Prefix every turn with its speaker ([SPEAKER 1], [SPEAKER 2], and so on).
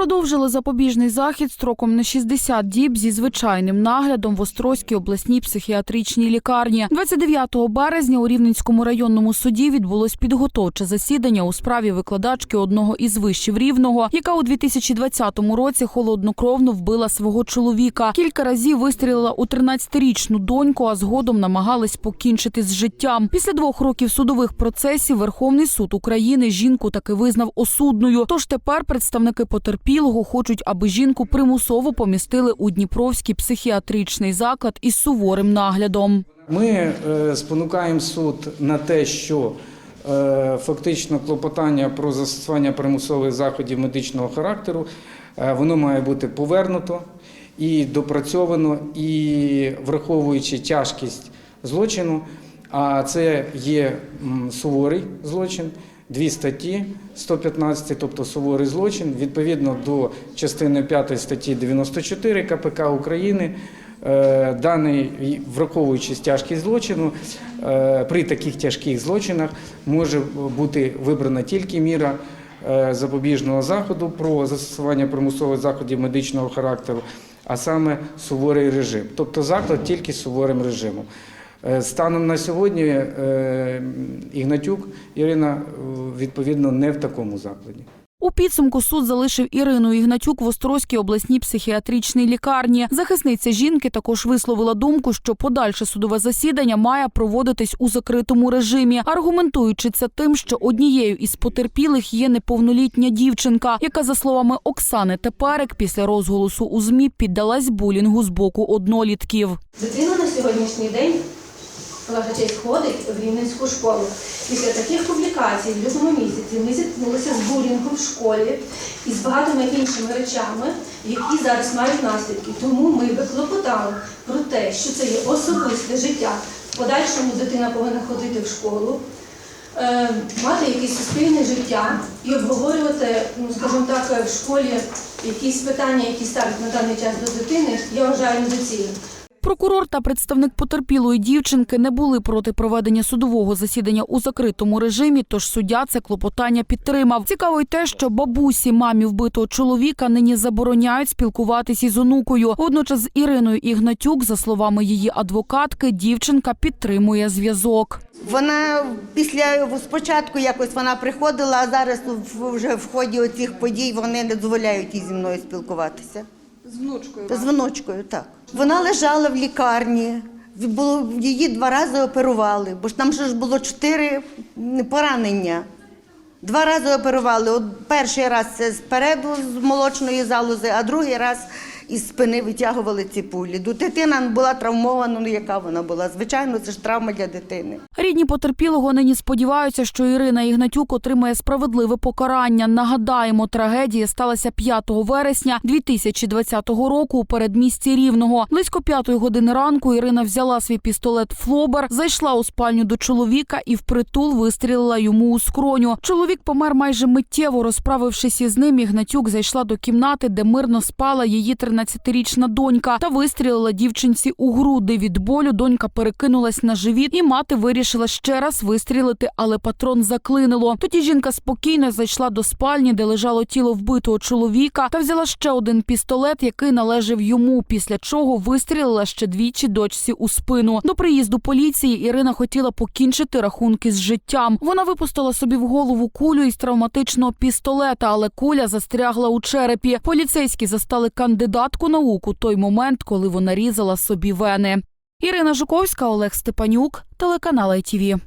[SPEAKER 1] Продовжили запобіжний захід строком на 60 діб зі звичайним наглядом в Острозькій обласній психіатричній лікарні. 29 березня у Рівненському районному суді відбулось підготовче засідання у справі викладачки одного із вишів Рівного, яка у 2020 році холоднокровно вбила свого чоловіка. Кілька разів вистрілила у 13-річну доньку, а згодом намагалась покінчити з життям. Після двох років судових процесів Верховний суд України жінку таки визнав осудною. Тож тепер представники потерпілого хочуть, аби жінку примусово помістили у Дніпровський психіатричний заклад із суворим наглядом.
[SPEAKER 2] Ми е, спонукаємо суд на те, що е, фактично клопотання про застосування примусових заходів медичного характеру е, воно має бути повернуто і допрацьовано, і враховуючи тяжкість злочину, а це є суворий злочин. Дві статті 115, тобто суворий злочин, відповідно до частини 5 статті 94 КПК України, е, даний, враховуючи тяжкість злочину, е, при таких тяжких злочинах може бути вибрана тільки міра е, запобіжного заходу про застосування примусових заходів медичного характеру, а саме суворий режим, тобто заклад тільки суворим режимом. Е, Станом на сьогодні е, Ігнатюк Ірина е, відповідно не в такому закладі.
[SPEAKER 1] У підсумку суд залишив Ірину Ігнатюк в Острозькій обласній психіатричній лікарні. Захисниця жінки також висловила думку, що подальше судове засідання має проводитись у закритому режимі, аргументуючи це тим, що однією із потерпілих є неповнолітня дівчинка, яка, за словами Оксани Теперек, після розголосу у змі піддалась булінгу з боку однолітків.
[SPEAKER 3] Дитина на сьогоднішній день ваша честь ходить в Рівненську школу. Після таких публікацій в лютому місяці ми зіткнулися з булінгом в школі і з багатьма іншими речами, які зараз мають наслідки. Тому ми би клопотали про те, що це є особисте життя. В подальшому дитина повинна ходити в школу, е, мати якесь суспільне життя і обговорювати, ну скажімо так, в школі якісь питання, які ставлять на даний час до дитини, я вважаю недоцільним.
[SPEAKER 1] Прокурор та представник потерпілої дівчинки не були проти проведення судового засідання у закритому режимі, тож суддя це клопотання підтримав. Цікаво й те, що бабусі мамі вбитого чоловіка нині забороняють спілкуватись із онукою. Водночас з Іриною Ігнатюк, за словами її адвокатки, дівчинка підтримує зв'язок.
[SPEAKER 4] Вона після спочатку якось вона приходила, а зараз вже в ході оцих подій вони не дозволяють їй зі мною спілкуватися.
[SPEAKER 3] З внучкою.
[SPEAKER 4] З внучкою, так. Вона лежала в лікарні. Було, її два рази оперували, бо ж там ж було чотири поранення. Два рази оперували. От перший раз це спереду з молочної залози, а другий раз із спини витягували ці пулі. Дитина була травмована, ну яка вона була? Звичайно, це ж травма для дитини.
[SPEAKER 1] Рідні потерпілого нині сподіваються, що Ірина Ігнатюк отримає справедливе покарання. Нагадаємо, трагедія сталася 5 вересня 2020 року у передмісті Рівного. Близько п'ятої години ранку Ірина взяла свій пістолет Флобер, зайшла у спальню до чоловіка і впритул вистрілила йому у скроню. Чоловік помер майже миттєво. Розправившись із ним, Ігнатюк зайшла до кімнати, де мирно спала її 13-річна донька, та вистрілила дівчинці у груди. Від болю донька перекинулась на живіт, і мати вирішила ще раз вистрілити, але патрон заклинило. Тоді жінка спокійно зайшла до спальні, де лежало тіло вбитого чоловіка, та взяла ще один пістолет, який належав йому. Після чого вистрілила ще двічі дочці у спину. До приїзду поліції Ірина хотіла покінчити рахунки з життям. Вона випустила собі в голову кулю із травматичного пістолета, але куля застрягла у черепі. Поліцейські застали кандидатку наук у той момент, коли вона різала собі вени. Ірина Жуковська, Олег Степанюк, телеканал ITV.